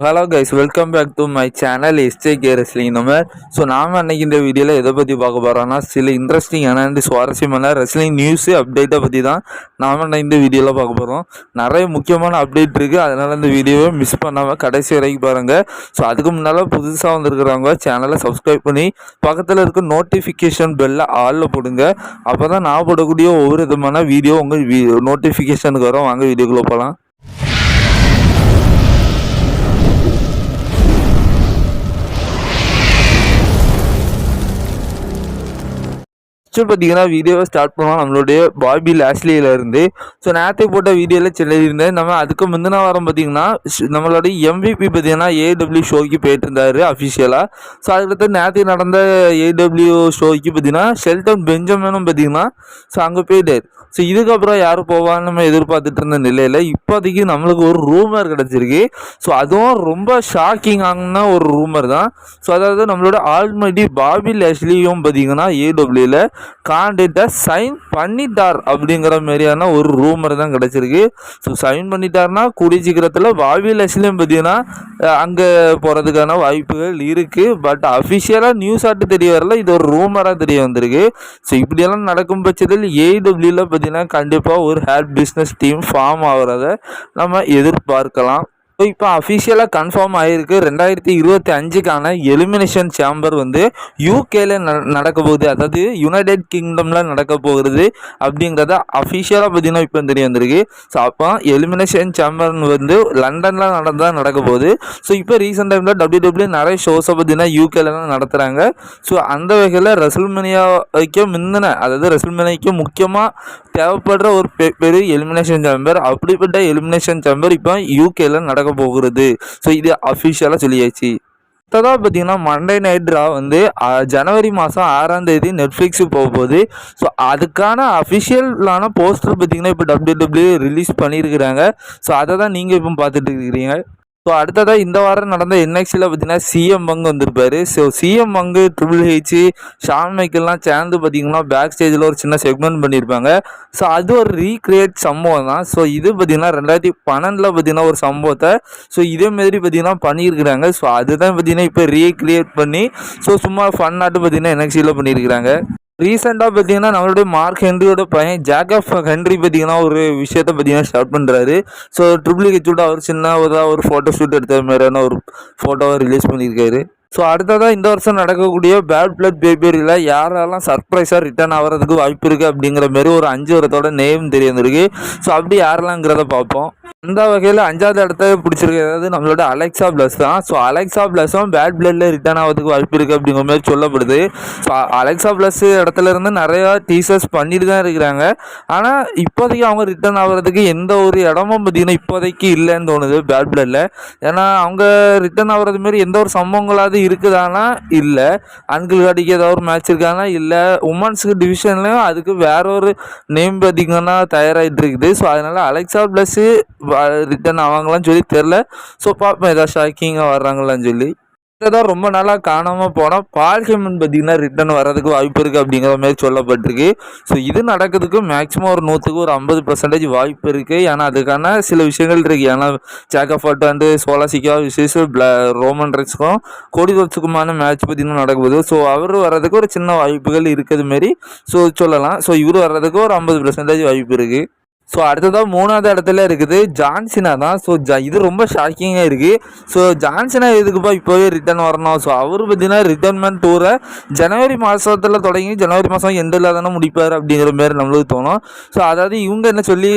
Hello guys welcome back to my channel SJ K wrestling மாதிரி so நாம் அன்னைக்கு இந்த வீடியோவில் எதை பற்றி பார்க்க போகிறோம்னா சில இன்ட்ரெஸ்டிங்கான அண்ட் சுவாரஸ்யமான ரெஸ்லிங் நியூஸு அப்டேட்டை பற்றி தான் நாம் அன்றைக்கி இந்த வீடியோவில் பார்க்க போகிறோம் நிறைய முக்கியமான அப்டேட் இருக்குது அதனால் இந்த வீடியோவை மிஸ் பண்ணாமல் கடைசி வரைக்கும் பாருங்கள் ஸோ அதுக்கு முன்னால் புதுசாக வந்திருக்கிறவங்க சேனலை சப்ஸ்கிரைப் பண்ணி பக்கத்தில் இருக்க நோட்டிஃபிகேஷன் பெல்லை ஆளில் போடுங்க. அப்போ தான் நான் போடக்கூடிய ஒவ்வொரு விதமான வீடியோ உங்கள் வீ நோட்டிஃபிகேஷனுக்கு வரும். வாங்க வீடியோக்குள்ளே போகலாம் ஃபஸ்ட்டு பார்த்தீங்கன்னா வீடியோவை ஸ்டார்ட் பண்ணுவோம் நம்மளுடைய பாபி லாஸ்லியில இருந்து ஸோ நேரத்தை போட்ட வீடியோவில் சொல்லியிருந்தேன் நம்ம அதுக்கு முந்தின வாரம் பார்த்தீங்கன்னா நம்மளுடைய எம்விபி பார்த்தீங்கன்னா ஏடபிள்யூ ஷோக்கு போயிட்டு இருந்தார் அஃபிஷியலாக ஸோ அதுக்கடுத்து நேற்று நடந்த ஏடபிள்யூ ஷோக்கு பார்த்தீங்கன்னா ஷெல்டன் பெஞ்சமினும் பார்த்தீங்கன்னா ஸோ அங்கே போயிட்டார். ஸோ இதுக்கப்புறம் யார் போவான்னு நம்ம எதிர்பார்த்துட்டு இருந்த நிலையில் இப்போதைக்கு நம்மளுக்கு ஒரு ரூமர் கிடச்சிருக்கு. ஸோ அதுவும் ரொம்ப ஷாக்கிங்கான ஒரு ரூமர் தான். ஸோ அதாவது நம்மளோட ஆல்மடி பாபி லெஷ்லியும் பார்த்தீங்கன்னா ஏடபிள்யூவில் கான்ட்ராக்டை சைன் பண்ணிட்டார் அப்படிங்கிற மாதிரியான ஒரு ரூமர் தான் கிடச்சிருக்கு. ஸோ சைன் பண்ணிட்டார்னா கூடிய சீக்கிரத்தில் பாபி லெஸ்லியும் பார்த்தீங்கன்னா அங்கே போகிறதுக்கான வாய்ப்புகள் இருக்குது பட் அஃபிஷியலாக நியூஸ் ஆட்டு தெரிய வரல. இது ஒரு ரூமராக தெரிய வந்திருக்கு. ஸோ இப்படியெல்லாம் நடக்கும் பட்சத்தில் ஏடபிள்யூவில் பார்த்தீங்கன்னா கண்டிப்பாக ஒரு ஹேர் பிஸ்னஸ் டீம் ஃபார்ம் ஆகிறத நம்ம எதிர்பார்க்கலாம். ஸோ இப்போ அஃபிஷியலாக கன்ஃபார்ம் ஆகிருக்கு ரெண்டாயிரத்தி இருபத்தி அஞ்சுக்கான எலிமினேஷன் சேம்பர் வந்து யூகேல நடக்க போகுது. அதாவது யுனைடெட் கிங்டமில் நடக்க போகிறது அப்படிங்கிறத அஃபிஷியலாக பார்த்தீங்கன்னா இப்போ தெரிய வந்திருக்கு. ஸோ அப்போ எலிமினேஷன் சேம்பர் வந்து லண்டனில் நடந்தால் நடக்க போகுது. ஸோ இப்போ ரீசெண்ட் டைமில் டபிள்யூ டபிள்யூ நிறைய ஷோஸை பார்த்தீங்கன்னா யூகேலாம் நடத்துகிறாங்க ஸோ அந்த வகையில் ரெசல்மனியாவுக்கு முந்தின அதாவது ரெசல்மனிக்கு முக்கியமாக தேவைப்படுற ஒரு பெ பெரிய எலிமினேஷன் சேம்பர் அப்படிப்பட்ட எலிமினேஷன் சேம்பர் இப்போ யூகேல நடக்க போகிறது. ஸோ இது அஃபிஷியலாக சொல்லியாச்சு. அடுத்ததாக பார்த்தீங்கன்னா மண்டே நைட் ட்ரா வந்து ஜனவரி மாதம் ஆறாம் தேதி நெட்ஃப்ளிக்ஸுக்கு போக போகுது. ஸோ அதுக்கான அஃபிஷியலான போஸ்டர் பார்த்தீங்கன்னா இப்போ டபிள்யூ டபிள்யூ ரிலீஸ் பண்ணியிருக்கிறாங்க. ஸோ அதை தான் நீங்கள் இப்போ பார்த்துட்டு இருக்கிறீங்க. ஸோ அடுத்ததாக இந்த வாரம் நடந்த என்எக்ஸியில் பார்த்தீங்கன்னா சிஎம் பங்கு வந்திருப்பாரு. So CM Punk triple H Shawn மைக்கெல்லாம் சேர்ந்து பார்த்தீங்கன்னா பேக் ஸ்டேஜில் ஒரு சின்ன செக்மெண்ட் பண்ணியிருப்பாங்க ஸோ அது ஒரு ரீக்ரியேட் சம்பவம் தான் ஸோ இது பார்த்தீங்கன்னா ரெண்டாயிரத்தி பன்னெண்டில் பார்த்தீங்கன்னா ஒரு சம்பவத்தை. ஸோ இதே மாதிரி பார்த்தீங்கன்னா பண்ணியிருக்கிறாங்க ஸோ அதுதான் பார்த்தீங்கன்னா இப்போ ரீக்ரியேட் பண்ணி ஸோ சும்மா ஃபன் ஆட்டு பார்த்தீங்கன்னா என்எக்ஸியில் பண்ணியிருக்கிறாங்க ரீசெண்டாக பார்த்தீங்கன்னா நம்மளுடைய மார்க் ஹென்ரியோட பையன் ஜாகப் ஹென்ரி பார்த்தீங்கன்னா ஒரு விஷயத்த பார்த்தீங்கன்னா ஸ்டார்ட் பண்ணுறாரு ஸோ ட்ரிபிள் ஹெச்சோட அவர் சின்னதாக ஒரு ஃபோட்டோ ஷூட் எடுத்த மாதிரியான ஒரு ஃபோட்டோவை ரிலீஸ் பண்ணியிருக்காரு. ஸோ அடுத்ததாக இந்த வருஷம் நடக்கக்கூடிய பேட் பிளட் பேபரியில் யாரெல்லாம் சர்ப்ரைஸாக ரிட்டர்ன் ஆகிறதுக்கு வாய்ப்பு இருக்குது அப்படிங்கிற மாதிரி ஒரு அஞ்சு வரத்தோட நேம் தெரிய வந்திருக்கு ஸோ அப்படி யாரெல்லாங்கிறத பார்ப்போம். அந்த வகையில் அஞ்சாவது இடத்த பிடிச்சிருக்கிறது நம்மளோட அலெக்சா பிளஸ் தான். ஸோ அலெக்சா பிளஸும் பேட் பிளட்ல ரிட்டர்ன் ஆகிறதுக்கு வாய்ப்பு இருக்குது அப்படிங்கிற மாதிரி சொல்லப்படுது. ஸோ அலெக்சா பிளஸ் இடத்துல இருந்து நிறையா டீசர்ஸ் பண்ணிட்டு தான் இருக்கிறாங்க. ஆனால் இப்போதைக்கு அவங்க ரிட்டர்ன் ஆகிறதுக்கு எந்த ஒரு இடமும் பார்த்தீங்கன்னா இப்போதைக்கு இல்லைன்னு தோணுது பேட் பிளட்ல ஏன்னா அவங்க ரிட்டர்ன் ஆகிறது மாரி எந்த ஒரு சம்பவங்களாவது இருக்குதானா? இல்லை. ஆண்கள் அடிக்க ஏதாவது ஒரு மேட்ச் இருக்கானா? இல்லை. உமன்ஸுக்கு டிவிஷன்லையும் அதுக்கு வேற ஒரு நேம் பார்த்தீங்கன்னா தயாராகிட்டு இருக்குது. ஸோ அதனால் அலெக்சா ப்ளஸ்ஸு ரிட்டர்ன் ஆவாங்களான்னு சொல்லி தெரில ஸோ பார்ப்போம் ஏதாவது ஷாக்கிங்காக வர்றாங்களான்னு சொல்லி. தான் ரொம்ப நாளாக காணாமல் போனால் பால்கெமன் பார்த்தீங்கன்னா ரிட்டர்ன் வர்றதுக்கு வாய்ப்பு இருக்குது அப்படிங்கிற மாதிரி சொல்லப்பட்டிருக்கு. ஸோ இது நடக்கிறதுக்கு மேக்ஸிமம் ஒரு நூற்றுக்கு ஒரு ஐம்பது பர்சன்டேஜ் வாய்ப்பு இருக்குது ஏன்னா அதுக்கான சில விஷயங்கள் இருக்குது ஏன்னா ஜாக்கஃபர்ட் அண்டு சோலாசிக்கா விசேஷ பிள ரோமன் ரெக்ஸ்க்கும் கோடி மேட்ச் பார்த்தீங்கன்னா நடக்குது ஸோ அவர் வர்றதுக்கு ஒரு சின்ன வாய்ப்புகள் இருக்கிறது மாரி. ஸோ சொல்லலாம். ஸோ இவர் வர்றதுக்கு ஒரு ஐம்பது பர்சன்டேஜ் வாய்ப்பு இருக்குது ஸோ அடுத்ததாக மூணாவது இடத்துல இருக்குது ஜான்சினா தான். ஸோ ஜ இது ரொம்ப ஷாக்கிங்காக இருக்குது ஸோ ஜான்சினா எதுக்குப்பா இப்போவே ரிட்டர்ன் வரணும்? ஸோ அவர் பார்த்தீங்கன்னா ரிட்டர்ன்மெண்ட் டூரை ஜனவரி மாதத்தில் தொடங்கி ஜனவரி மாதம் எண்டில் தானே முடிப்பார் அப்படிங்கிற மாதிரி நம்மளுக்கு தோணும். ஸோ அதாவது இவங்க என்ன சொல்லி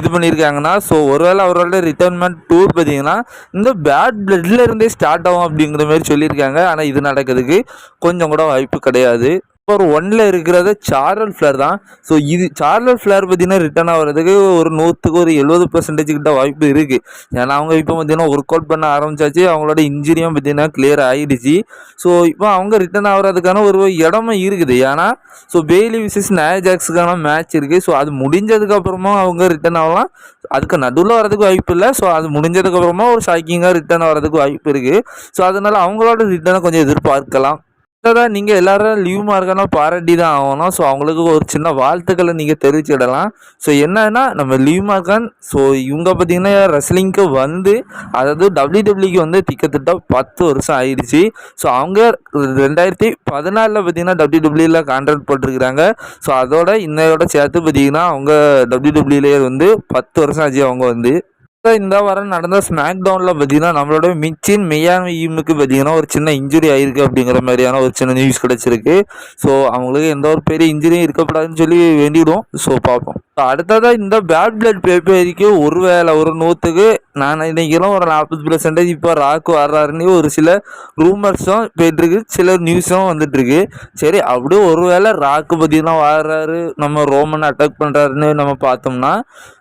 இது பண்ணியிருக்காங்கன்னா ஸோ ஒருவேளை அவரோட ரிட்டர்ன்மெண்ட் டூர் பார்த்தீங்கன்னா இந்த பேட் பிளட்ல இருந்தே ஸ்டார்ட் ஆகும் அப்படிங்கிற மாதிரி சொல்லியிருக்காங்க. ஆனால் இது நடக்கிறதுக்கு கொஞ்சம் கூட வாய்ப்பு கிடையாது. ஒரு ஒன்ல இருக்கிறது சார்லர் ஃப்ளேர் தான். ஸோ இது சார்லர் ஃப்ளேர் பார்த்தீங்கன்னா ரிட்டர்ன் ஆகிறதுக்கு ஒரு நூற்றுக்கு ஒரு எழுபது பர்சன்டேஜ் கிட்ட வாய்ப்பு இருக்குது ஏன்னா அவங்க இப்போ பார்த்தீங்கன்னா ஒர்க் அவுட் பண்ண ஆரம்பிச்சாச்சு. அவங்களோட இன்ஜுரியும் பார்த்தீங்கன்னா கிளியர் ஆகிடுச்சு ஸோ இப்போ அவங்க ரிட்டர்ன் ஆகிறதுக்கான ஒரு இடமும் இருக்குது. ஏன்னா ஸோ பெய்லி விசஸ் நயஜாக்ஸுக்கான மேட்ச் இருக்குது ஸோ அது முடிஞ்சதுக்கப்புறமா அவங்க ரிட்டர்ன் ஆகலாம். அதுக்கு நடுவில் வரதுக்கு வாய்ப்பு இல்லை. ஸோ அது முடிஞ்சதுக்கப்புறமா ஒரு ஷாக்கிங்காக ரிட்டர்ன் வரதுக்கு வாய்ப்பு இருக்குது ஸோ அதனால அவங்களோட ரிட்டர்னை கொஞ்சம் எதிர்பார்க்கலாம். தான் நீங்கள் எல்லாரும் லீவ் மார்க்கெல்லாம் பாராட்டி தான் ஆகணும். ஸோ அவங்களுக்கு ஒரு சின்ன வாழ்த்துக்களை நீங்கள் தெரிவிச்சிடலாம் ஸோ என்னன்னா நம்ம லீவ் மார்க்கன் ஸோ இவங்க பார்த்தீங்கன்னா ரெஸ்லிங்க்கு வந்து அதாவது டபிள்யூடபிள்யூக்கு வந்து திக்கத்திட்ட பத்து வருஷம் ஆயிடுச்சு. ஸோ அவங்க ரெண்டாயிரத்தி பதினாலில் பார்த்தீங்கன்னா டபிள்யூடபிள்யூவில் கான்ட்ராக்ட் போட்டிருக்கிறாங்க. ஸோ அதோட இன்னையோட சேர்த்து பார்த்தீங்கன்னா அவங்க டபிள்யூடபிள்யூலேயே வந்து பத்து வருஷம் ஆச்சு அவங்க வந்து. இந்த வாரம் நடந்த ஸ்மாக் டவுனில் பார்த்தீங்கன்னா நம்மளோட மிச்சின் மெய்யான ஈமுக்கு பார்த்தீங்கன்னா ஒரு சின்ன இன்ஜுரி ஆயிருக்கு அப்படிங்கிற மாதிரியான ஒரு சின்ன நியூஸ் கிடச்சிருக்கு. ஸோ அவங்களுக்கு எந்த ஒரு பெரிய இன்ஜுரியும் இருக்கக்கூடாதுன்னு சொல்லி வேண்டிவிடுவோம் ஸோ பார்ப்போம். அடுத்ததாக இந்த பேட் பிளட் பேப்பரிக்கு ஒரு வேளை ஒரு நூற்றுக்கு நான் நினைக்கிறேன் ஒரு நாற்பது பர்சன்டேஜ் இப்போ ராக்கு வர்றாருன்னு ஒரு சில ரூமர்ஸும் போயிட்டுருக்கு. சில நியூஸும் வந்துட்டுருக்கு. சரி அப்படியே ஒரு வேளை ராக்கு பார்த்தீங்கன்னா வர்றாரு நம்ம ரோமன் அட்டாக் பண்ணுறாருன்னு நம்ம பார்த்தோம்னா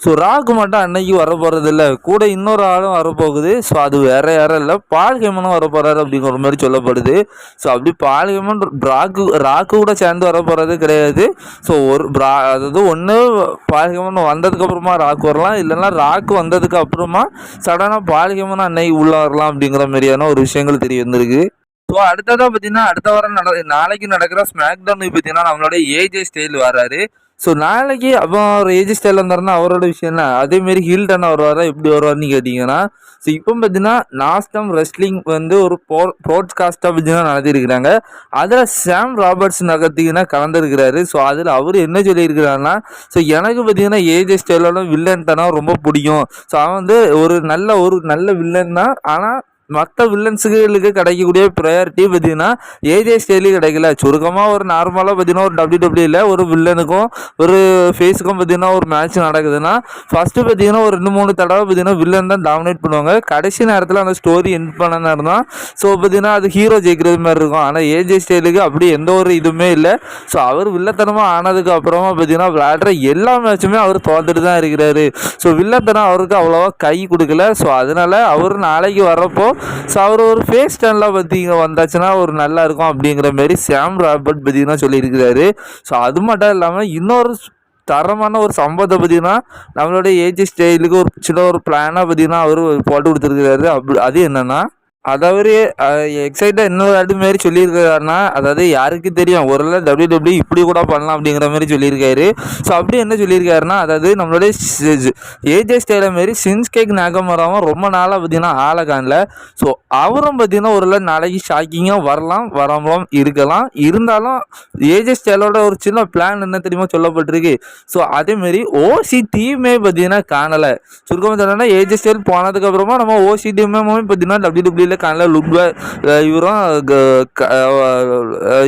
ஸோ ராக்கு மட்டும் அன்னைக்கு வர போகிறது இல்லை கூட இன்னொரு ஆளும் வரப்போகுது. ஸோ அது வேற யாரும் இல்லை. பால்கேமனும் வரப்போகிறாரு வர போகிறாரு அப்படிங்கிற மாதிரி சொல்லப்படுது. ஸோ அப்படி பால்கேமன் ராக்கு ராக்கு கூட சேர்ந்து வர போகிறது கிடையாது. ஸோ ஒரு ரா அதாவது ஒன்று பால்கேமன் வந்ததுக்கப்புறமா ராக்கு வரலாம். இல்லைன்னா ராக்கு வந்ததுக்கு அப்புறமா சடனாக பால்கேமன் அன்னைக்கு உள்ளே வரலாம் அப்படிங்கிற மாதிரியான ஒரு விஷயங்கள் தெரிய வந்திருக்கு. ஸோ அடுத்ததாக பார்த்தீங்கன்னா அடுத்த வாரம் நட நாளைக்கு நடக்கிற ஸ்மாக் டவுனுக்கு பார்த்தீங்கன்னா நம்மளோட ஏஜே ஸ்டைல் வராரு. ஸோ நாளைக்கு அவன் ஒரு ஏஜ் ஸ்டைலில் வந்தாருன்னா அவரோட விஷயம் என்ன? அதேமாரி ஹில்டன் வருவாரா? எப்படி வருவார்னு கேட்டிங்கன்னா ஸோ இப்போ பார்த்தீங்கன்னா நாஸ்டம் ரெஸ்லிங் வந்து ஒரு போ ப்ரோட்காஸ்ட்டாக பார்த்தீங்கன்னா நடத்திருக்கிறாங்க அதில் சாம் ராபர்ட்ஸ் நகர்த்திங்கன்னா கலந்துருக்கிறாரு. ஸோ அதில் அவர் என்ன சொல்லியிருக்கிறாருன்னா ஸோ எனக்கு பார்த்தீங்கன்னா ஏஜ் ஸ்டைலோட வில்லன் தானே ரொம்ப பிடிக்கும். ஸோ அவன் வந்து ஒரு நல்ல ஒரு நல்ல வில்லன் தான் ஆனால் மற்ற வில்லன்ஸுகளுக்கு கிடைக்கக்கூடிய ப்ரையாரிட்டி பார்த்தீங்கன்னா ஏஜே ஸ்டைலி கிடைக்கல. சுருக்கமாக ஒரு நார்மலாக பார்த்தீங்கன்னா ஒரு டபிள்யூ டபிள்யூல ஒரு வில்லனுக்கும் ஒரு ஃபேஸுக்கும் பார்த்தீங்கன்னா ஒரு மேட்ச் நடக்குதுன்னா ஃபஸ்ட்டு பார்த்தீங்கன்னா ஒரு ரெண்டு மூணு தடவை பார்த்தீங்கன்னா வில்லன் தான் டாமினேட் பண்ணுவாங்க. கடைசி நேரத்தில் அந்த ஸ்டோரி எண்ட் பண்ண நேரம் தான் ஸோ பார்த்தீங்கன்னா அது ஹீரோ ஜெயிக்கிறது மாதிரி இருக்கும். ஆனால் ஏஜே ஸ்டைலுக்கு அப்படி எந்த ஒரு இதுவுமே இல்லை. ஸோ அவர் வில்லத்தனமாக ஆனதுக்கு அப்புறமா பார்த்தீங்கன்னா விளையாடுற எல்லா மேட்சுமே அவர் தோத்துட்டு தான் இருக்கிறாரு. ஸோ வில்லத்தனம் அவருக்கு அவ்வளோவா கை கொடுக்கல. ஸோ அதனால அவர் நாளைக்கு வரப்போ ஸோ அவர் ஒரு ஃபேஸ் டர்னில் பார்த்தீங்க வந்தாச்சுன்னா ஒரு நல்லா இருக்கும் அப்படிங்கிற மாதிரி சாம் ராபர்ட் பார்த்தீங்கன்னா சொல்லியிருக்கிறாரு. ஸோ அது மட்டும் இல்லாமல் இன்னொரு தரமான ஒரு சம்பவத்தை பார்த்தீங்கன்னா நம்மளோட ஏஜ் ஸ்டைலுக்கு ஒரு சின்ன ஒரு பிளானாக பார்த்தீங்கன்னா அவர் போட்டு கொடுத்துருக்கிறாரு. அப்படி அது என்னென்னா அதாவது எக்ஸைட்டாக இன்னொரு அடி மாரி சொல்லியிருக்காருன்னா அதாவது யாருக்கு தெரியும் ஒரு டபிள்யூ டபிள்யூ இப்படி கூட பண்ணலாம் அப்படிங்கிற மாதிரி சொல்லியிருக்காரு. ஸோ அப்படி என்ன சொல்லியிருக்காருன்னா அதாவது நம்மளுடைய ஏஜே ஸ்டைல மாரி சின்ஸ்கேக் நாகமராவும் ரொம்ப நாளாக பார்த்தீங்கன்னா ஆளகானில் ஸோ அவரும் பார்த்தீங்கன்னா ஒரு நாளைக்கு ஷாக்கிங்காக வரலாம் வராமலும் இருக்கலாம். இருந்தாலும் ஏஜே ஸ்டைலோட ஒரு சின்ன பிளான் என்ன தெரியுமா சொல்லப்பட்டிருக்கு? ஸோ அதேமாரி ஓசி டீமே பார்த்தீங்கன்னா காணலை. சுருக்கமாக சொல்லணும்னா ஏஜே ஸ்டைல் போனதுக்கப்புறமா நம்ம ஓசி டீமே பார்த்தீங்கன்னா டபிள்யூ டபிள்யூல காணல லுட்வ இவரும் க-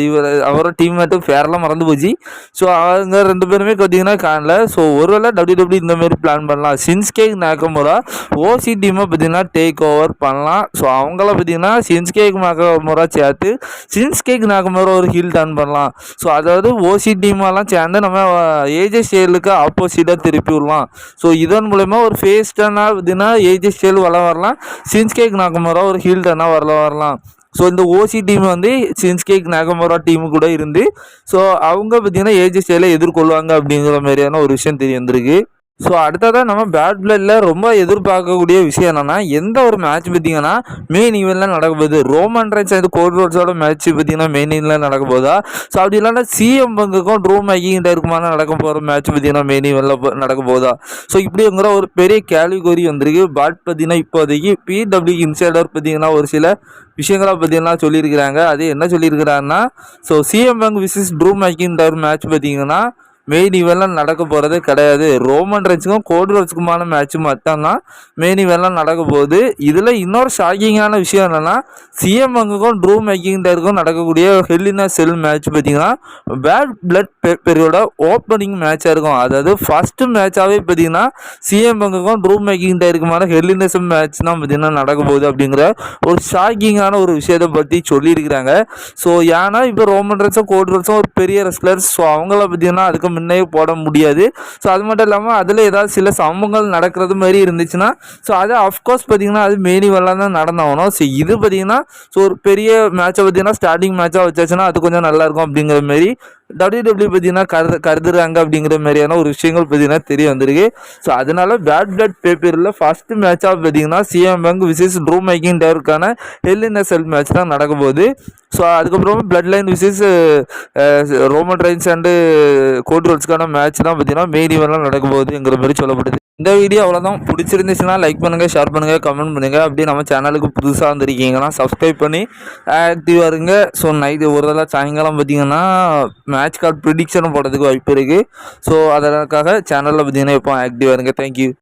இவர் அவரோட டீம்மேட்டும் பேரெல்லாம் மறந்து போச்சு. ஸோ அவங்க ரெண்டு பேருமே பார்த்தீங்கன்னா காணல ஸோ ஒருவேளை டபிள்யூ டபிள்யூ இந்த மாதிரி பிளான் பண்ணலாம். சின்ஸ்கே நாக்கமுரா ஓசி டீமை பார்த்தீங்கன்னா டேக் ஓவர் பண்ணலாம். ஸோ அவங்கள பார்த்தீங்கன்னா சின்ஸ்கேக் நாக்கமுரா சேர்த்து சின்ஸ்கேக் நாக்கமுரா ஒரு ஹீல் டர்ன் பண்ணலாம். ஸோ அதாவது ஓசி டீமெல்லாம் சேர்ந்து நம்ம ஏஜே ஸ்டைலுக்கு ஆப்போசிட்டாக திருப்பி விடலாம். ஸோ இதன் மூலயமா ஒரு ஃபேஸ் டர்னாக பார்த்தீங்கன்னா ஏஜே ஸ்டைல் வள வரலாம் சின்ஸ்கேக் நாக்கமுரா ஒரு ஹீல் டர்னாக வரல வரலாம். ஸோ இந்த ஓசி டீம் வந்து சின்ஸ்கேக் நாகமரா டீமு கூட இருந்து ஸோ அவங்க பார்த்தீங்கன்னா ஏஜ் எதிர்கொள்வாங்க அப்படிங்கிற மாதிரியான ஒரு விஷயம் தெரிய வந்திருக்கு. ஸோ அடுத்ததாக நம்ம பேட் பிளட்ல ரொம்ப எதிர்பார்க்கக்கூடிய விஷயம் என்னன்னா எந்த ஒரு மேட்ச் பார்த்தீங்கன்னா மெயின் ஈவெண்ட்லாம் நடக்க போகுது. ரோமன் ரைன்ஸ் அது கோட் ரோட்ஸோட மேட்ச் பார்த்தீங்கன்னா மெயின் ஈவெண்ட்லாம் நடக்க போதா ஸோ அப்படி இல்லைன்னா சிஎம் பங்குக்கும் ட்ரூ மேக்கிங் இருக்குமான நடக்க போகிற மேட்ச் பார்த்தீங்கன்னா மெயின் ஈவெண்ட்ல நடக்க போகுதா? ஸோ இப்படிங்கிற ஒரு பெரிய கேலிகோரி வந்திருக்கு. பட் பார்த்தீங்கன்னா இப்போதைக்கு பிடபிள்யூ இன்சைடர் பார்த்தீங்கன்னா ஒரு சில விஷயங்களை பார்த்தீங்கன்னா சொல்லியிருக்கிறாங்க. அது என்ன சொல்லியிருக்கிறாங்கன்னா so CM Punk versus Drew making ஒரு மேட்ச் பார்த்தீங்கன்னா மெயின் இவெல்லாம் நடக்க போகிறது கிடையாது. ரோமன் ரென்ஸுக்கும் கோட் ரோட்ஸுக்குமான மேட்ச் மட்டும்தான் மெயின் இவெல்லாம் நடக்க போகுது. இதில் இன்னொரு ஷாக்கிங்கான விஷயம் என்னென்னா சிஎம் அங்குக்கும் ட்ரூ மேக்கிங் டருக்கும் நடக்கக்கூடிய Hell in a cell match பார்த்தீங்கன்னா பேட் பிளட் பெரியோட ஓப்பனிங் மேட்சாக இருக்கும். அதாவது ஃபஸ்ட்டு மேட்சாகவே பார்த்தீங்கன்னா சிஎம் பங்குக்கும் ட்ரூ மேக்கிங் டருக்குமான ஹெல்லினஸ் மேட்ச் தான் பார்த்தீங்கன்னா நடக்க போகுது அப்படிங்கிற ஒரு ஷாக்கிங்கான ஒரு விஷயத்தை பற்றி சொல்லியிருக்கிறாங்க. ஸோ ஏன்னா இப்போ ரோமன் ரென்ஸும் கோட் ரோட்ஸும் ஒரு பெரிய ரெஸ்லர்ஸ் ஸோ அவங்கள பார்த்தீங்கன்னா அதுக்கு முன்னே போட முடியாது. ஸோ அது மட்டும் இல்லாமல் அதில் ஏதாவது சில சம்பவங்கள் நடக்கிறது மாதிரி இருந்துச்சுன்னா ஸோ அது அஃப்கோர்ஸ் பார்த்தீங்கன்னா அது மெயின் வெல்லாம் தான் நடந்தாகணும். ஸோ இது பார்த்தீங்கன்னா ஸோ ஒரு பெரிய மேட்சை பார்த்தீங்கன்னா ஸ்டார்டிங் மேட்சாக வச்சாச்சுன்னா அது கொஞ்சம் நல்லாயிருக்கும் அப்படிங்கிற மாதிரி டபிள்யூடபிள்யூ பார்த்தீங்கன்னா கருது கருதுறாங்க அப்படிங்கிற மாதிரியான ஒரு விஷயங்கள் பார்த்தீங்கன்னா தெரிய வந்திருக்கு. ஸோ அதனால பேட் பிளட் பேப்பரில் ஃபஸ்ட்டு மேட்சாக பார்த்தீங்கன்னா சிஎம் பேங்க் விசேஷ் ட்ரூ மேக்கிங் டேருக்கான எல்என்எஸ்எல் மேட்ச் தான் நடக்க போகுது. ஸோ அதுக்கப்புறமா blood line versus Roman Reigns and கோட்ரோல்ஸ்க்கான match தான் பார்த்தீங்கன்னா மெயின் ஈவெண்ட்லாம் நடக்க போகுதுங்கிற மாதிரி சொல்லப்படுது. இந்த வீடியோ அவ்வளோதான் பிடிச்சிருந்துச்சுன்னா லைக் பண்ணுங்கள் ஷேர் பண்ணுங்கள் கமெண்ட் பண்ணுங்கள் அப்படியே நம்ம சேனலுக்கு புதுசாக வந்திருக்கீங்கன்னா சப்ஸ்கிரைப் பண்ணி ஆக்டிவாக இருங்க. ஸோ நைட்டு ஒரு தடவை சாயங்காலம் பார்த்தீங்கன்னா மேட்ச் கார்டு ப்ரிடிக்ஷன் போடுறதுக்கு வாய்ப்பு இருக்குது ஸோ அதற்காக சேனலில் பார்த்தீங்கன்னா எப்போ ஆக்டிவாக இருங்க. தேங்க்யூ